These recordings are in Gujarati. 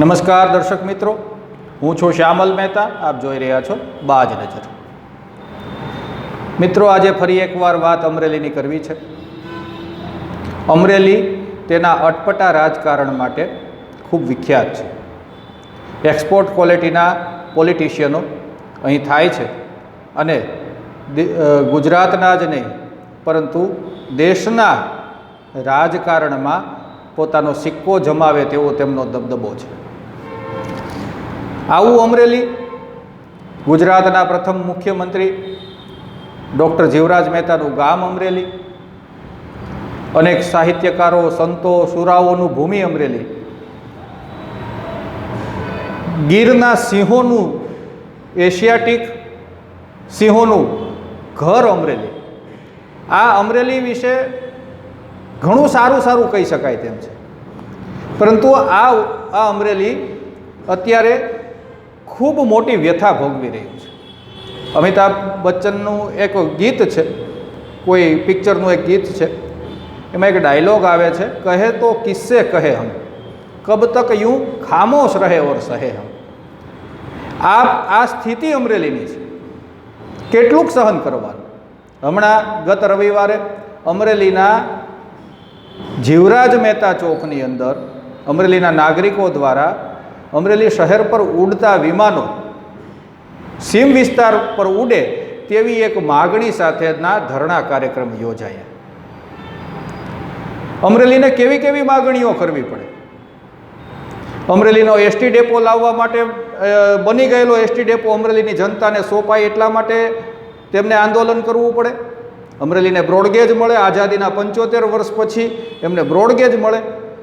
નમસ્કાર દર્શક મિત્રો. હું છું શ્યામલ મહેતા. આપ જોઈ રહ્યા છો બાજ નજર. મિત્રો, આજે ફરી એકવાર વાત અમરેલીની કરવી છે. અમરેલી તેના અટપટા રાજકારણ માટે ખૂબ વિખ્યાત છે. એક્સપોર્ટ ક્વોલિટીના પોલિટિશિયનો અહીં થાય છે અને ગુજરાતના જ નહીં, પરંતુ દેશના રાજકારણમાં પોતાનો સિક્કો જમાવે તેવો તેમનો દબદબો છે. આવું અમરેલી ગુજરાતના પ્રથમ મુખ્યમંત્રી ડૉક્ટર જીવરાજ મહેતાનું ગામ અમરેલી, અનેક સાહિત્યકારો, સંતો, સુરાઓનું ભૂમિ અમરેલી. ગીરના સિંહોનું એશિયાટિક સિંહોનું ઘર અમરેલી. આ અમરેલી વિશે ઘણું સારું સારું કહી શકાય તેમ છે. પરંતુ આ આ અમરેલી અત્યારે ખૂબ મોટી વ્યથા ભોગવી રહ્યું છે. અમિતાભ બચ્ચનનું એક ગીત છે, કોઈ પિક્ચરનું એક ગીત છે, એમાં એક ડાયલોગ આવે છે, કહે તો કિસ્સે કહે હમ, કબ તક યું ખામોશ રહે ઓર સહે હમ. આ આ સ્થિતિ અમરેલીની છે. કેટલુંક સહન કરવાનું. હમણાં ગત રવિવારે અમરેલીના જીવરાજ મહેતા ચોકની અંદર અમરેલીના નાગરિકો દ્વારા અમરેલી શહેર પર ઉડતા વિમાનો સીમ વિસ્તાર પર ઉડે તેવી એક માગણી સાથેના ધરણા કાર્યક્રમ યોજાયા. અમરેલીને કેવી કેવી માગણીઓ કરવી પડે? અમરેલીનો એસટી ડેપો લાવવા માટે બની ગયેલો એસટી ડેપો અમરેલીની જનતાને સોંપાય એટલા માટે તેમને આંદોલન કરવું પડે. અમરેલીને બ્રોડગેજ મળે, આઝાદીના પંચોતેર વર્ષ પછી એમને બ્રોડગેજ મળે.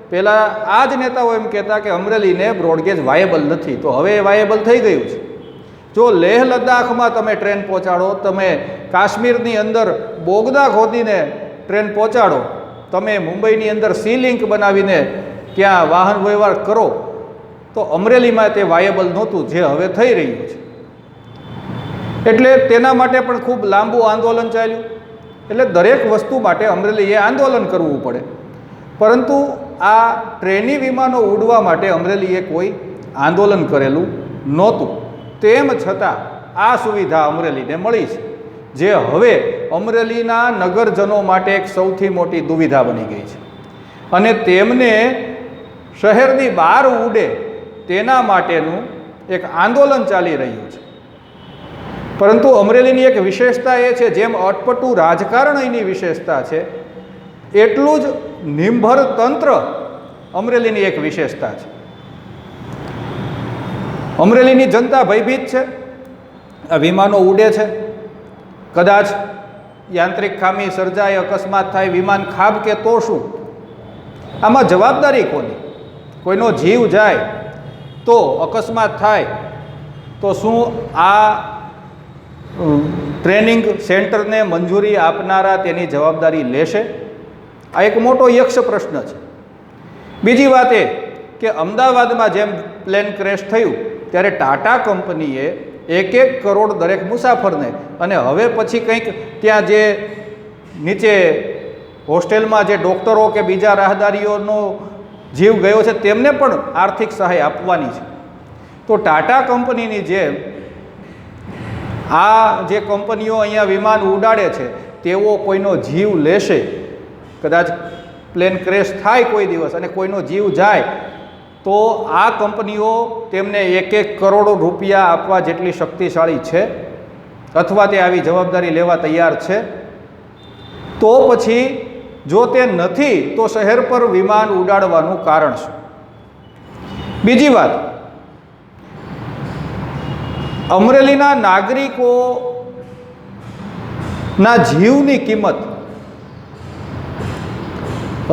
પહેલાં આ જ નેતાઓ એમ કહેતા કે અમરેલીને બ્રોડગેજ વાયેબલ નથી. તો હવે એ વાયેબલ થઈ ગયું છે. જો લેહ લદ્દાખમાં તમે ટ્રેન પહોંચાડો, તમે કાશ્મીરની અંદર બોગદા ખોદીને ટ્રેન પહોંચાડો, તમે મુંબઈની અંદર સી લિંક બનાવીને ત્યાં વાહન વ્યવહાર કરો, તો અમરેલીમાં તે વાયેબલ નહોતું જે હવે થઈ રહ્યું છે. એટલે તેના માટે પણ ખૂબ લાંબુ આંદોલન ચાલ્યું. એટલે દરેક વસ્તુ માટે અમરેલીએ આંદોલન કરવું પડે. પરંતુ આ ટ્રેની વિમાનો ઉડવા માટે અમરેલીએ કોઈ આંદોલન કરેલું નહોતું. તેમ છતાં આ સુવિધા અમરેલીને મળી છે, જે હવે અમરેલીના નગરજનો માટે એક સૌથી મોટી દુવિધા બની ગઈ છે. અને તેમને શહેરની બહાર ઉડે તેના માટેનું એક આંદોલન ચાલી રહ્યું છે. પરંતુ અમરેલીની એક વિશેષતા એ છે, જેમ અટપટું રાજકારણ એની વિશેષતા છે એટલું જ નિંભર તંત્ર અમરેલીની એક વિશેષતા છે. અમરેલીની જનતા ભયભીત છે આ વિમાનો ઉડે છે. કદાચ યાંત્રિક ખામી સર્જાય, અકસ્માત થાય, વિમાન ખાબ કે તો શું આમાં જવાબદારી કોની? કોઈનો જીવ જાય તો અકસ્માત થાય, તો શું આ ટ્રેનિંગ સેન્ટરને મંજૂરી આપનારા તેની જવાબદારી લેશે? આ એક મોટો યક્ષ પ્રશ્ન છે. બીજી વાત એ કે અમદાવાદમાં જેમ પ્લેન ક્રેશ થયું, ત્યારે ટાટા કંપનીએ એક એક કરોડ દરેક મુસાફરને અને હવે પછી કંઈક ત્યાં જે નીચે હોસ્ટેલમાં જે ડૉક્ટરો કે બીજા રાહદારીઓનો જીવ ગયો છે, તેમને પણ આર્થિક સહાય આપવાની છે. તો ટાટા કંપનીની જેમ આ જે કંપનીઓ અહીંયા વિમાન ઉડાડે છે, તેઓ કોઈનો જીવ લેશે કદાચ પ્લેન ક્રેશ થાય કોઈ દિવસ અને કોઈનો જીવ જાય, તો આ કંપનીઓ તેમને એક એક કરોડો રૂપિયા આપવા જેટલી શક્તિશાળી છે અથવા તે આવી જવાબદારી લેવા તૈયાર છે. તો પછી જો તે નથી, તો શહેર પર વિમાન ઉડાડવાનું કારણ શું? બીજી વાત. અમરેલીના નાગરિકો ના જીવની કિંમત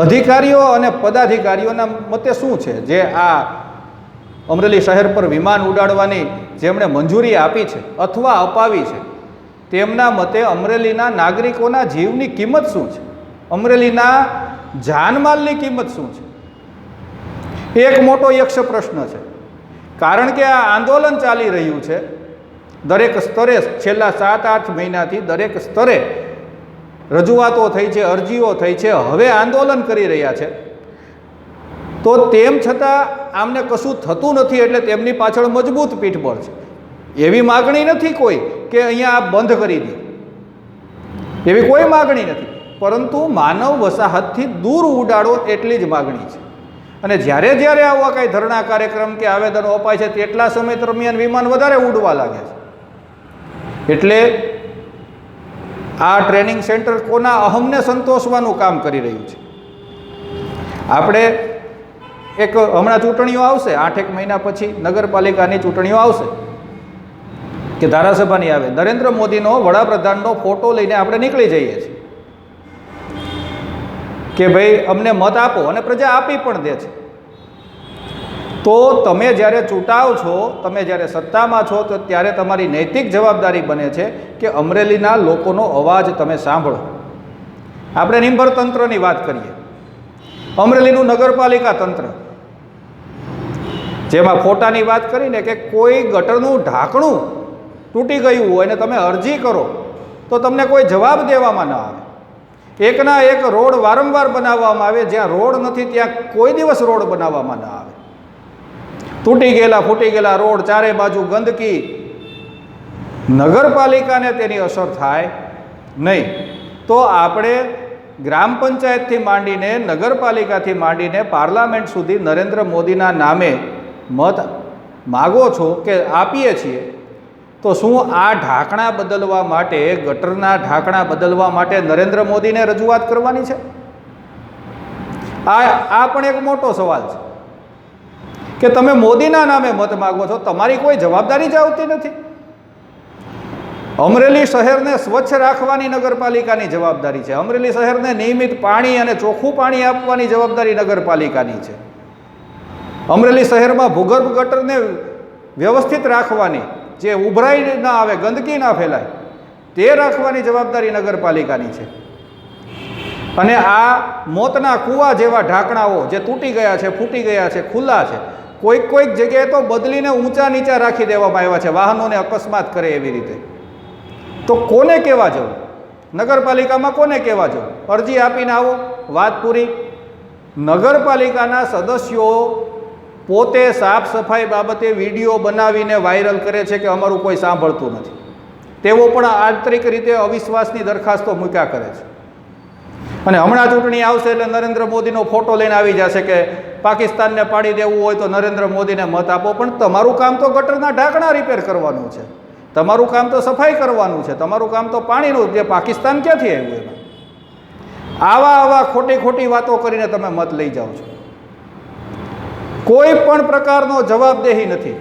અધિકારીઓ અને પદાધિકારીઓના મતે શું છે? જે આ અમરેલી શહેર પર વિમાન ઉડાડવાની જેમણે મંજૂરી આપી છે અથવા અપાવી છે, તેમના મતે અમરેલીના નાગરિકોના જીવની કિંમત શું છે? અમરેલીના જાનમાલની કિંમત શું છે? એક મોટો યક્ષ પ્રશ્ન છે. કારણ કે આ આંદોલન ચાલી રહ્યું છે, દરેક સ્તરે છેલ્લા સાત, આઠ મહિનાથી દરેક સ્તરે રજૂઆતો થઈ છે, અરજીઓ થઈ છે, હવે આંદોલન કરી રહ્યા છે. તો તેમ છતાં આમને કશું થતું નથી એટલે તેમની પાછળ મજબૂત પીઠબળ છે. એવી માગણી નથી કોઈ કે અહીંયા બંધ કરી દે. એવી કોઈ માગણી નથી. પરંતુ માનવ વસાહતથી દૂર ઉડાડો એટલી જ માગણી છે. અને જ્યારે જ્યારે આવા કાંઈ ધરણા કાર્યક્રમ કે આવેદનો અપાય છે, તેટલા સમય દરમિયાન વિમાન વધારે ઉડવા લાગે છે. એટલે આ ટ્રેનિંગ સેન્ટર કોના અહમને સંતોષવાનું કામ કરી રહ્યું છે? આપણે એક હમણાં ચૂંટણીઓ આવશે, આઠેક મહિના પછી નગરપાલિકાની ચૂંટણીઓ આવશે, કે ધારાસભાની આવે. નરેન્દ્ર મોદીનો વડાપ્રધાનનો ફોટો લઈને આપણે નીકળી જઈએ છીએ. કે ભાઈ અમને મત આપો અને પ્રજા આપી પણ દે છે. તો તમે જ્યારે ચૂંટાવ છો, તમે જ્યારે સત્તામાં છો, તો ત્યારે તમારી નૈતિક જવાબદારી બને છે કે અમરેલીના લોકોનો અવાજ તમે સાંભળો. આપણે નિંભર તંત્રની વાત કરીએ. અમરેલીનું નગરપાલિકા તંત્ર. જેમાં ફોટાની વાત કરીને કે કોઈ ગટરનું ઢાંકણું તૂટી ગયું હોય અને તમે અરજી કરો, તો તમને કોઈ જવાબ દેવામાં ન આવે. એકના એક રોડ વારંવાર બનાવવામાં આવે, જ્યાં રોડ નથી, ત્યાં કોઈ દિવસ રોડ બનાવવામાં ન આવે. તૂટી ગયેલા, ફૂટી ગયેલા રોડ ચારે બાજુ ગંદકી. નગરપાલિકાને તેની અસર થાય નહીં. તો આપણે ગ્રામ પંચાયતથી માંડીને, નગરપાલિકાથી માંડીને પાર્લામેન્ટ સુધી નરેન્દ્ર મોદીના નામે મત માગો છો કે આપીએ છીએ, તો શું આ ઢાંકણા બદલવા માટે, ગટરના ઢાંકણા બદલવા માટે નરેન્દ્ર મોદીને રજૂઆત કરવાની છે? આ આ પણ એક મોટો સવાલ છે. કે તમે મોદીના નામે મત માગો છો, તમારી કોઈ જવાબદારી જ આવતી નથી. અમરેલી શહેરને સ્વચ્છ રાખવાની નગરપાલિકાની જવાબદારી છે. અમરેલી શહેરને નિયમિત પાણી અને ચોખ્ખું પાણી આપવાની જવાબદારી નગરપાલિકાની છે. અમરેલી શહેરમાં ભૂગર્ભ ગટરને વ્યવસ્થિત રાખવાની, જે ઉભરાઈ ના આવે, ગંદકી ના ફેલાય, તે રાખવાની જવાબદારી નગરપાલિકાની છે. અને આ મોતના કૂવા જેવા ઢાંકણાઓ જે તૂટી ગયા છે, ફૂટી ગયા છે, ખુલ્લા છે કોઈક કોઈક જગ્યાએ તો બદલીને ઊંચા નીચા રાખી દેવામાં આવ્યા છે. વાહનોને અકસ્માત કરે એવી રીતે. તો કોને કહેવા જવું? નગરપાલિકામાં કોને કહેવા જવું? અરજી આપીને આવો. વાત પૂરી. નગરપાલિકાના સદસ્યો પોતે સાફ સફાઈ બાબતે વીડિયો બનાવીને વાયરલ કરે છે કે અમારું કોઈ સાંભળતું નથી. તેઓ પણ આંતરિક રીતે અવિશ્વાસની દરખાસ્તો મૂક્યા કરે છે. અને હમણાં ચૂંટણી આવશે એટલે નરેન્દ્ર મોદીનો ફોટો લઈને આવી જશે કે પાકિસ્તાનને પાડી દેવું હોય તો નરેન્દ્ર મોદીને મત આપો. પણ તમારું કામ તો ગટરના ઢાંકણા રિપેર કરવાનું છે. તમારું કામ તો સફાઈ કરવાનું છે. તમારું કામ તો પાણીનું જે પાકિસ્તાન ક્યાંથી આવ્યું એમાં? આવા આવા ખોટી ખોટી વાતો કરીને તમે મત લઈ જાઓ છો. કોઈ પણ પ્રકારનો જવાબદેહી નથી.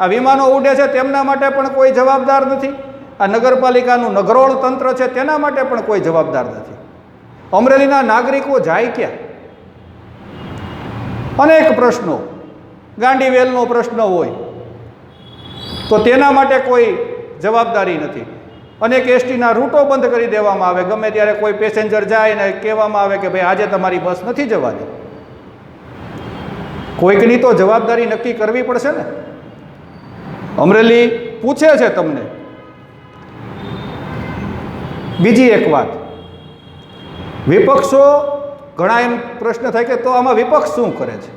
આ વિમાનો ઉડે છે તેમના માટે પણ કોઈ જવાબદાર નથી. આ નગરપાલિકાનું નગરોળ તંત્ર છે તેના માટે પણ કોઈ જવાબદાર નથી. અમરેલીના નાગરિકો જાય ક્યાં? અનેક પ્રશ્નો. ગાંડીવેલનો પ્રશ્ન હોય, તો તેના માટે કોઈ જવાબદારી નથી. અનેક એસટીના રૂટો બંધ કરી દેવામાં આવે. ગમે ત્યારે કોઈ પેસેન્જર જાય ને કહેવામાં આવે કે ભાઈ, આજે તમારી બસ નથી જવાની કોઈકની તો જવાબદારી નક્કી કરવી પડશે ને. અમરેલી પૂછે છે તમને. બીજી એક વાત. વિપક્ષો ઘણા એમ પ્રશ્ન થાય કે તો આમાં વિપક્ષ શું કરે છે?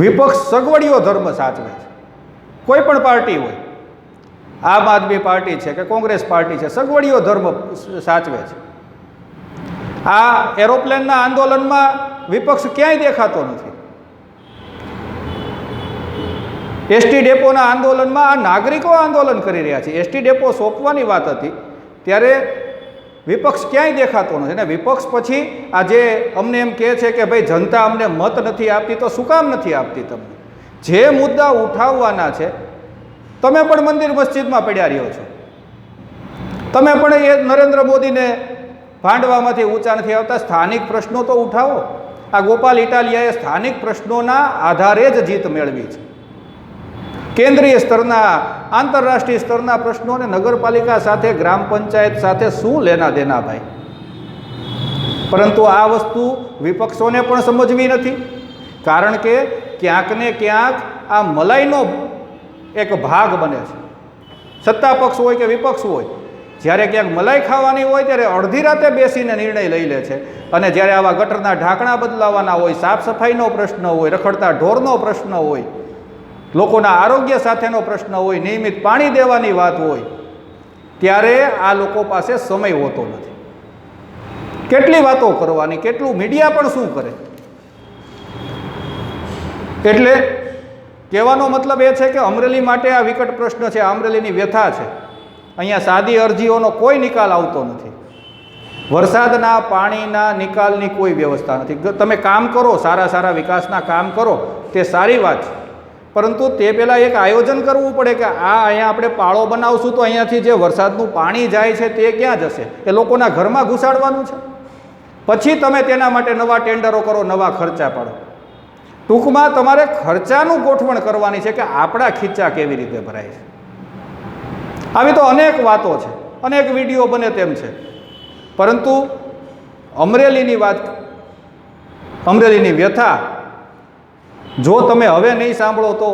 વિપક્ષ સગવડીઓ ધર્મ સાચવે છે. કોઈ પણ પાર્ટી હોય, આમ આદમી પાર્ટી છે કે કોંગ્રેસ પાર્ટી છે સગવડીઓ ધર્મ સાચવે છે. આ એરોપ્લેનના આંદોલનમાં વિપક્ષ ક્યાંય દેખાતો નથી. એસટી ડેપોના આંદોલનમાં આ નાગરિકો આંદોલન કરી રહ્યા છે. એસટી ડેપો સોંપવાની વાત હતી. ત્યારે વિપક્ષ ક્યાંય દેખાતો નથી. અને વિપક્ષ પછી આ જે અમને એમ કહે છે કે ભાઈ જનતા અમને મત નથી આપતી, તો શું કામ નથી આપતી તમને? જે મુદ્દા ઉઠાવવાના છે, તમે પણ મંદિર મસ્જિદમાં પડ્યા રહ્યો છો. તમે પણ એ નરેન્દ્ર મોદીને ભાંડવામાંથી ઊંચા નથી આવતા. સ્થાનિક પ્રશ્નો તો ઉઠાવો. આ ગોપાલ ઇટાલિયાએ સ્થાનિક પ્રશ્નોના આધારે જ જીત મેળવી છે. કેન્દ્રીય સ્તરના, આંતરરાષ્ટ્રીય સ્તરના પ્રશ્નોને નગરપાલિકા સાથે, ગ્રામ પંચાયત સાથે શું લેના દેના ભાઈ? પરંતુ આ વસ્તુ વિપક્ષોને પણ સમજવી નથી. કારણ કે ક્યાંક ને ક્યાંક આ મલાઈનો એક ભાગ બને છે. સત્તા પક્ષ હોય કે વિપક્ષ હોય, જ્યારે ક્યાંક મલાઈ ખાવાની હોય ત્યારે અડધી રાતે બેસીને નિર્ણય લઈ લે છે. અને જ્યારે આવા ગટરના ઢાંકણા બદલાવાના હોય, સાફ સફાઈનો પ્રશ્ન હોય, રખડતા ઢોરનો પ્રશ્ન હોય લોકોના આરોગ્ય સાથેનો પ્રશ્ન હોય, નિયમિત પાણી દેવાની વાત હોય, ત્યારે આ લોકો પાસે સમય હોતો નથી. કેટલી વાતો કરવાની, કેટલું મીડિયા પણ શું કરે? એટલે કહેવાનો મતલબ એ છે કે અમરેલી માટે આ વિકટ પ્રશ્ન છે અમરેલીની વ્યથા છે. અહીંયા સાદી અરજીઓનો કોઈ નિકાલ આવતો નથી. વરસાદના, પાણીના નિકાલની કોઈ વ્યવસ્થા નથી. તમે કામ કરો, સારા સારા વિકાસના કામ કરો, તે સારી વાત છે. પરંતુ તે પહેલાં એક આયોજન કરવું પડે કે આ અહીંયા આપણે પાળો બનાવશું તો અહીંયાથી જે વરસાદનું પાણી જાય છે તે ક્યાં જશે? એ લોકોના ઘરમાં ઘુસાડવાનું છે. પછી તમે તેના માટે નવા ટેન્ડરો કરો, નવા ખર્ચા પાડો. ટૂંકમાં તમારે ખર્ચાનું ગોઠવણ કરવાની છે કે આપણા ખીચા કેવી રીતે ભરાય છે. આવી તો અનેક વાતો છે, અનેક વીડિયો બને તેમ છે. પરંતુ અમરેલીની વાત, અમરેલીની વ્યથા જો તમે હવે નહીં સાંભળો તો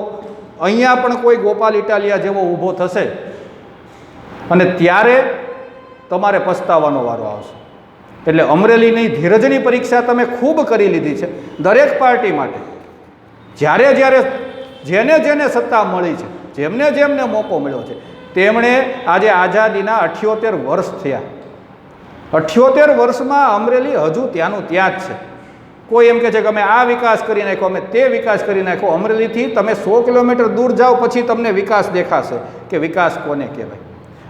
અહીંયા પણ કોઈ ગોપાલ ઇટાલિયા જેવો ઊભો થશે અને ત્યારે તમારે પસ્તાવાનો વારો આવશે. એટલે અમરેલીની ધીરજની પરીક્ષા તમે ખૂબ કરી લીધી છે, દરેક પાર્ટી માટે. જ્યારે જ્યારે જેને જેને સત્તા મળી છે, જેમને જેમને મોકો મળ્યો છે, તેમણે આજે આઝાદીના અઠ્યોતેર વર્ષ થયા. અઠ્યોતેર વર્ષમાં અમરેલી હજુ ત્યાંનું ત્યાં જ છે. કોઈ એમ કે છે કે અમે આ વિકાસ કરી નાખ્યો, અમે તે વિકાસ કરી નાખ્યો, અમરેલીથી તમે સો કિલોમીટર દૂર જાઓ પછી તમને વિકાસ દેખાશે કે વિકાસ કોને કહેવાય.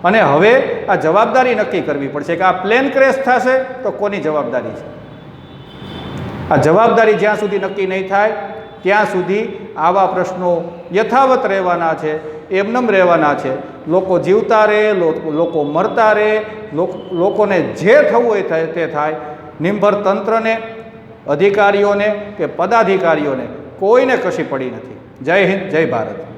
અને હવે આ જવાબદારી નક્કી કરવી પડશે કે આ પ્લેન ક્રેશ થશે તો કોની જવાબદારી છે? આ જવાબદારી જ્યાં સુધી નક્કી નહીં થાય, ત્યાં સુધી આવા પ્રશ્નો યથાવત રહેવાના છે, એમનેમ રહેવાના છે. લોકો જીવતા રહે લોકો મરતા રહે, લોક- લોકોને જે થવું હોય તે થાય. નિર્ભર તંત્રને અધિકારીઓને કે પદાધિકારીઓને કોઈને કશી પડી નથી. જય હિન્દ જય ભારત.